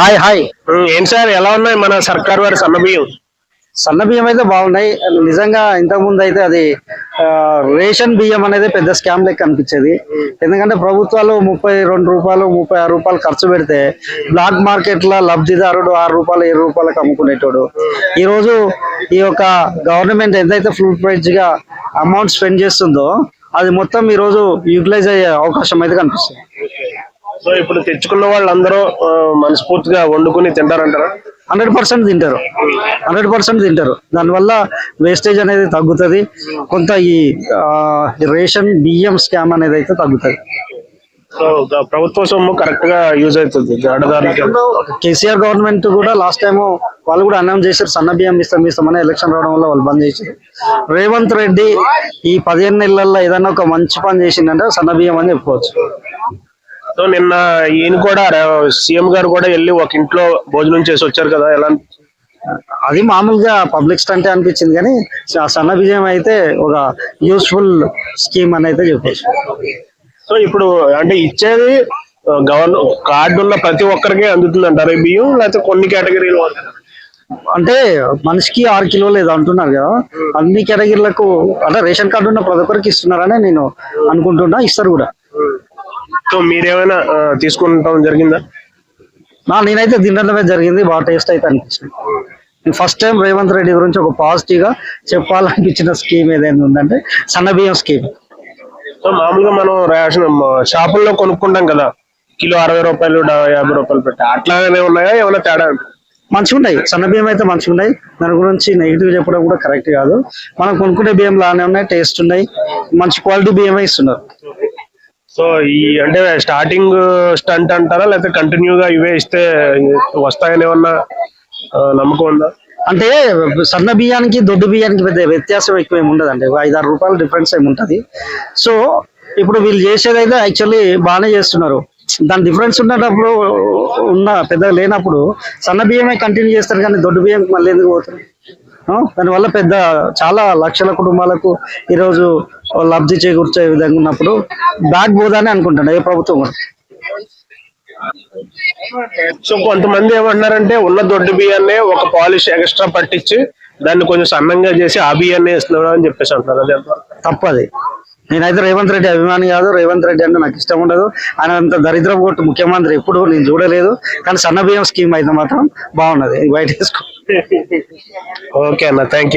Hi hi. ఏం sir ఎలా ఉన్నాయి మన సర్కార్ వారి సన్న బియ్యం? సన్న బియ్యం అయితే బాగున్నాయి. నిజంగా ఇంతకు ముందు అయితే అది రేషన్ బియ్యం అనేది పెద్ద స్కామ్ లెక్క అనిపించేది. ఎందుకంటే ప్రభుత్వాలు ముప్పై రెండు రూపాయలు ముప్పై ఆరు రూపాయలు ఖర్చు పెడితే బ్లాక్ మార్కెట్లో లబ్ధిదారుడు ఆరు రూపాయలు ఏడు రూపాయలకు అమ్ముకునేటోడు. ఈ రోజు ఈ యొక్క గవర్నమెంట్ ఎంతైతే ఫుల్ ప్రైజ్గా అమౌంట్ స్పెండ్ చేస్తుందో అది మొత్తం ఈ రోజు యూటిలైజ్ అయ్యే అవకాశం అయితే కనిపిస్తుంది. సో ఇప్పుడు తెచ్చుకున్న వాళ్ళందరూ మనస్ఫూర్తిగా వండుకుని తింటారంటారా? హండ్రెడ్ పర్సెంట్ తింటారు. హండ్రెడ్ పర్సెంట్ తింటారు. దానివల్ల వేస్టేజ్ అనేది తగ్గుతుంది. కొంత ఈ రేషన్ బియ్యం స్కామ్ అనేది అయితే తగ్గుతుంది. సో ప్రభుత్వ సొమ్ము కరెక్ట్గా యూజ్ అవుతుంది. కేసీఆర్ గవర్నమెంట్ కూడా లాస్ట్ టైం వాళ్ళు కూడా అనౌన్స్ చేశారు సన్న బియ్యం ఇస్తాం ఇస్తామని ఎలక్షన్ రావడం వల్ల వాళ్ళు బంద్ చేశారు. రేవంత్ రెడ్డి ఈ పదిహేను నెలల్లో ఏదైనా ఒక మంచి పని చేసిందంటే సన్న బియ్యం అని చెప్పుకోవచ్చు. సో నిన్న ఈయన కూడా సీఎం గారు కూడా వెళ్ళి ఒక ఇంట్లో భోజనం చేసి వచ్చారు కదా ఎలా? అది మామూలుగా పబ్లిక్ స్టంటే అనిపించింది కానీ సన్న బియ్యం అయితే ఒక యూస్ఫుల్ స్కీమ్ అని అయితే చెప్పవచ్చు సో ఇప్పుడు అంటే ఇచ్చేది గవర్న కార్డు ఉన్న ప్రతి ఒక్కరికి అందుతుంది అంటారు బియ్యం? లేకపోతే కొన్ని కేటగిరీలు అంటే మనిషికి ఆరు కిలోలు ఏదో అంటున్నారు కదా అన్ని కేటగిరీలకు అంటే రేషన్ కార్డు ఉన్న ప్రతి ఒక్కరికి ఇస్తున్నారని నేను అనుకుంటున్నా ఇస్తారు కూడా. సో మీరేమైనా తీసుకుంటాం జరిగిందా? నా నేనైతే తినడమే జరిగింది బాగా టేస్ట్ అయితే అనిపించింది. ఫస్ట్ టైం రేవంత్ రెడ్డి గురించి ఒక పాజిటివ్గా చెప్పాలనిపించిన స్కీమ్ ఏదైనా ఉందంటే సన్న బియ్యం స్కీమ్. సో మామూలుగా మనం రేషన్ షాపుల్లో కొనుక్కుంటాం కదా కిలో అరవై రూపాయలు యాభై రూపాయలు పెట్టి అట్లానే ఉన్నాయా? ఏమైనా తేడా? మంచిగా ఉన్నాయి సన్న బియ్యం అయితే మంచిగా ఉన్నాయి దాని గురించి నెగిటివ్ చెప్పడం కూడా కరెక్ట్ కాదు. మనం కొనుక్కునే బియ్యం లానే ఉన్నాయి టేస్ట్ ఉన్నాయి. మంచి క్వాలిటీ బియ్యమే ఇస్తున్నారు. సో ఈ అంటే స్టార్టింగ్ స్టంట్ అంటారా? లేకపోతే కంటిన్యూగా ఇవే ఇస్తే వస్తాయని ఏమన్నా నమ్మకం ఉందా? అంటే సన్న బియ్యానికి దొడ్డు బియ్యానికి పెద్ద వ్యత్యాసం ఎక్కువ ఏమి ఉండదండి. ఐదారు రూపాయలు డిఫరెన్స్ ఏమి ఉంటుంది. సో ఇప్పుడు వీళ్ళు చేసేది అయితే యాక్చువల్లీ బాగానే చేస్తున్నారు. దాని డిఫరెన్స్ ఉన్నప్పుడు ఉన్న పెద్దగా లేనప్పుడు సన్న బియ్యమే కంటిన్యూ చేస్తారు కానీ దొడ్డు బియ్యం మళ్ళీ ఎందుకు పోతారు? దానివల్ల పెద్ద చాలా లక్షల కుటుంబాలకు ఈరోజు లబ్ధి చేకూర్చే విధంగా ఉన్నప్పుడు బ్యాక్ పోదని అనుకుంటాను ఏ ప్రభుత్వం కూడా. సో కొంతమంది ఏమంటున్నారంటే ఉన్న దొడ్డు బియ్యాన్ని ఒక పాలిష్ ఎక్స్ట్రా పట్టించి దాన్ని కొంచెం సన్నంగా చేసి ఆ బియ్యాన్ని వేస్తున్నాడు అని చెప్పేసి అంటున్నారు. అది? తప్పది. నేనైతే రేవంత్ రెడ్డి అభిమాని కాదు రేవంత్ రెడ్డి అంటే నాకు ఇష్టం ఉండదు. ఆయన అంత దరిద్రం కొట్టు ముఖ్యమంత్రి ఎప్పుడు నేను చూడలేదు. కానీ సన్న బియ్యం స్కీమ్ అయితే మాత్రం బాగున్నది. బయట తీసుకో ఓకే అన్న థ్యాంక్ యూ